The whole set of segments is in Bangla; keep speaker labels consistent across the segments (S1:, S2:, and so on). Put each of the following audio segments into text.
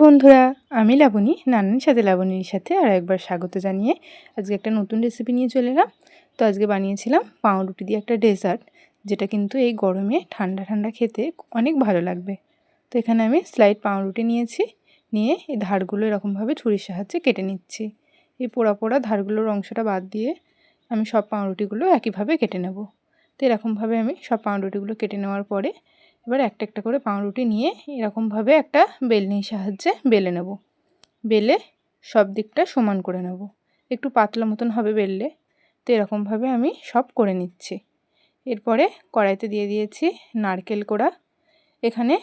S1: বন্ধুরা, আমি লাবণী, নানান সাথে লাবণীর সাথে আর একবার স্বাগত জানিয়ে আজকে একটা নতুন রেসিপি নিয়ে চলে এলাম। তো আজকে বানিয়েছিলাম পাউরুটি দিয়ে একটা ডেজার্ট যেটা কিন্তু এই গরমে ঠান্ডা ঠান্ডা খেতে অনেক ভালো লাগবে। তো এখানে আমি স্লাইড পাউরুটি নিয়েছি, নিয়ে এই ধারগুলো এরকমভাবে ছুরির সাহায্যে কেটে নিচ্ছি। এই পোড়া পোড়া ধারগুলোর অংশটা বাদ দিয়ে আমি সব পাউরুটিগুলো একইভাবে কেটে নেব। তো এরকমভাবে আমি সব পাউরুটিগুলো কেটে নেওয়ার পরে এবার একটা একটা করে পাউরুটি নিয়ে এরকমভাবে একটা বেলনির সাহায্যে বেলে নেব। বেলে সব দিকটা সমান করে নেব। একটু পাতলা মতন হবে বেললে। তো এরকমভাবে আমি সব করে নিচ্ছি। এরপরে কড়াইতে দিয়ে দিয়েছি নারকেল কোড়া। এখানে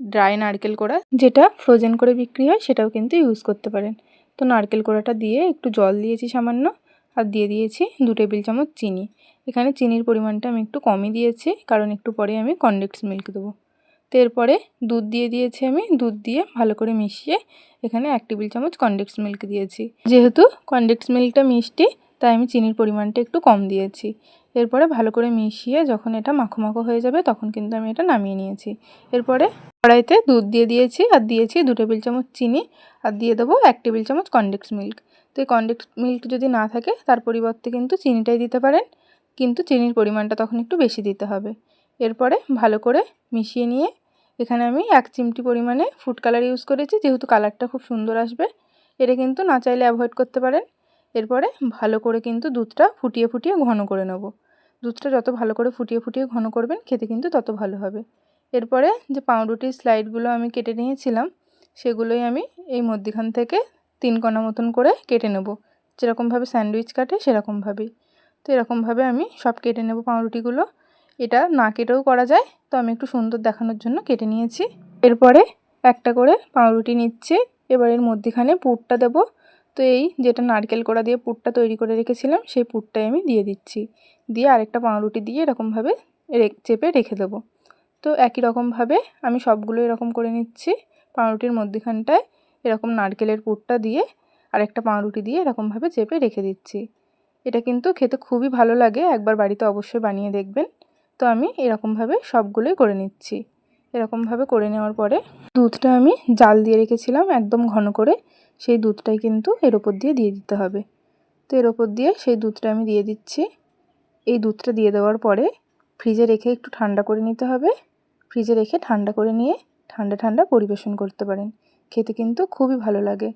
S1: ড্রাই নারকেল কোড়া, যেটা ফ্রোজেন করে বিক্রি হয়, সেটাও কিন্তু ইউজ করতে পারেন। তো নারকেল কোড়াটা দিয়ে একটু জল দিয়েছি সামান্য। আর দিয়ে দিয়েছি দু টেবিল চামচ চিনি। এখানে চিনির পরিমাণটা আমি একটু কমই দিয়েছি, কারণ একটু পরে আমি কনডেক্স মিল্ক দেবো। তো এরপরে দুধ দিয়ে দিয়েছি আমি, দুধ দিয়ে ভালো করে মিশিয়ে এখানে এক টেবিল চামচ কনডেক্স মিল্ক দিয়েছি। যেহেতু কনডেক্স মিল্কটা মিষ্টি, তাই আমি চিনির পরিমাণটা একটু কম দিয়েছি। এরপরে ভালো করে মিশিয়ে যখন এটা মাখো মাখো হয়ে যাবে তখন কিন্তু আমি এটা নামিয়ে নিয়েছি। এরপরে কড়াইতে দুধ দিয়ে দিয়েছি আর দিয়েছি দু টেবিল চামচ চিনি আর দিয়ে দেবো এক টেবিল চামচ কনডেক্স মিল্ক। তো এই কনডেক্স মিল্ক যদি না থাকে তার পরিবর্তে কিন্তু চিনিটাই দিতে পারেন, কিন্তু চিনির পরিমাণটা তখন একটু বেশি দিতে হবে। এরপরে ভালো করে মিশিয়ে নিয়ে এখানে আমি এক চিমটি পরিমাণে ফুড কালার ইউজ করেছি, যেহেতু কালারটা খুব সুন্দর আসবে। এটা কিন্তু না চাইলে অ্যাভয়েড করতে পারেন। এরপরে ভালো করে কিন্তু দুধটা ফুটিয়ে ফুটিয়ে ঘন করে নেব। দুধটা যত ভালো করে ফুটিয়ে ফুটিয়ে ঘন করবেন, খেতে কিন্তু তত ভালো হবে। এরপরে যে পাউরুটির স্লাইডগুলো আমি কেটে নিয়েছিলাম, সেগুলোই আমি এই মধ্যিখান থেকে তিন কণা মতন করে কেটে নেব। যেরকমভাবে স্যান্ডউইচ কাটে, সেরকমভাবেই। তো এরকমভাবে আমি সব কেটে নেব পাউরুটিগুলো। এটা না কেটেও করা যায়, তো আমি একটু সুন্দর দেখানোর জন্য কেটে নিয়েছি। এরপরে একটা করে পাউরুটি নিচ্ছি, এবার এর মধ্যেখানে পুরটা দেবো। তো এই যেটা নারকেল কোড়া দিয়ে পুরটা তৈরি করে রেখেছিলাম, সেই পুরটাই আমি দিয়ে দিচ্ছি। দিয়ে আরেকটা পাউরুটি দিয়ে এরকমভাবে চেপে রেখে দেবো। তো একই রকমভাবে আমি সবগুলো এরকম করে নিচ্ছি। পাউরুটির মধ্যেখানটায় এরকম নারকেলের পুরটা দিয়ে আরেকটা পাউরুটি দিয়ে এরকমভাবে চেপে রেখে দিচ্ছি। এটা কিন্তু খেতে খুবই ভালো লাগে, একবার বাড়িতে অবশ্যই বানিয়ে দেখবেন। তো আমি এরকমভাবে সবগুলোই করে নিচ্ছি। এরকমভাবে করে নেওয়ার পরে দুধটা আমি জাল দিয়ে রেখেছিলাম একদম ঘন করে। সেই দুধটাই কিন্তু এর ওপর দিয়ে দিয়ে দিতে হবে। তো এর ওপর দিয়ে সেই দুধটা আমি দিয়ে দিচ্ছি। এই দুধটা দিয়ে দেওয়ার পরে ফ্রিজে রেখে একটু ঠান্ডা করে নিতে হবে। ফ্রিজে রেখে ঠান্ডা করে নিয়ে ঠান্ডা ঠান্ডা পরিবেশন করতে পারেন। খেতে কিন্তু খুবই ভালো লাগে।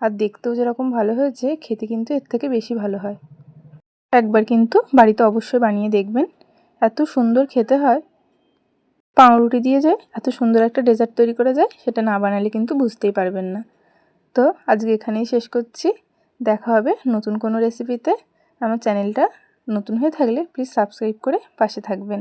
S1: আর দেখতেও যেরকম ভালো হয়েছে, খেতে কিন্তু এর থেকে বেশি ভালো হয়। একবার কিন্তু বাড়িতে অবশ্যই বানিয়ে দেখবেন। এত সুন্দর খেতে হয়। পাউরুটি দিয়ে যে এত সুন্দর একটা ডেজার্ট তৈরি করা যায়, সেটা না বানালে কিন্তু বুঝতেই পারবেন না। তো আজকে এখানেই শেষ করছি। দেখা হবে নতুন কোনো রেসিপিতে আমার চ্যানেলটা নতুন হয়ে থাকলে প্লিজ সাবস্ক্রাইব করে পাশে থাকবেন।